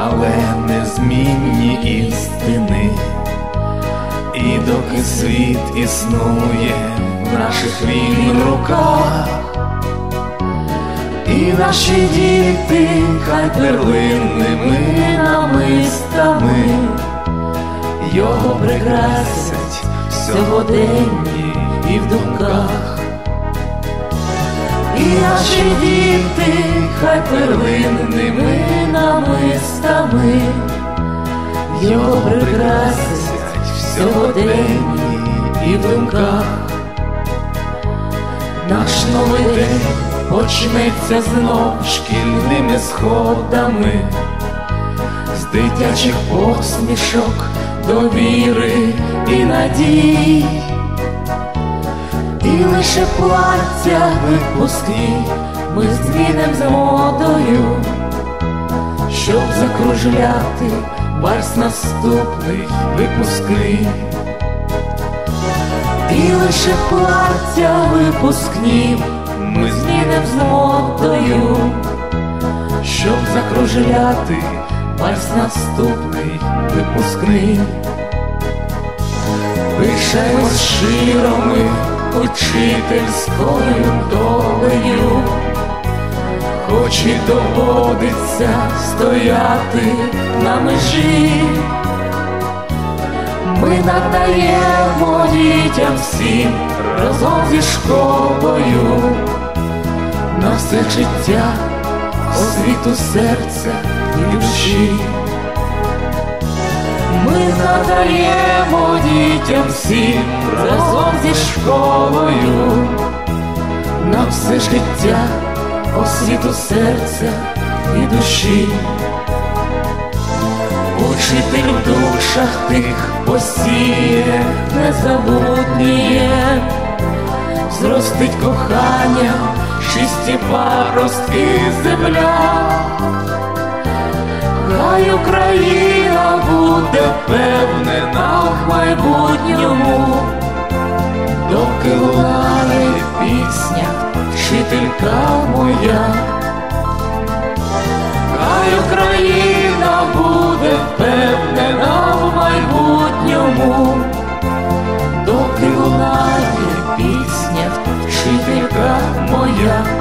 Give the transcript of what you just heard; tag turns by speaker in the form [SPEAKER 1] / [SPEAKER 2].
[SPEAKER 1] але незмінні істини. І доки світ існує в наших він руках, і наші діти хай перлинними намистами його прикрасять в сьогоденні і в думках, і наші діти хай перлинними намистами його прикрасять в сьогоденні і в думках. Наш новий день почнеться знов шкільними сходами, з дитячих посмішок, довіри і надій, і лише плаття випускні ми змінем з модою, щоб закружляти вальс наступний випускний. І лише плаття випускнім ми зміним з модою, щоб закружляти вальс наступний випускний. Пишемось щиро ми учительською долею, хоч і доводиться стояти на межі. Ми надаємо дітям всім разом зі школою на все життя, освіту серця і душі. Ми надаємо дітям всім разом зі школою. На все життя, освіту серця і душі. Учитель в душах тих посіє, незабутніє, зростить кохання, чисті паростки земля, хай Україна майбутньому, доки лунає пісня, вчителька моя. Хай Україна буде впевнена в майбутньому, доки лунає пісня, вчителька моя.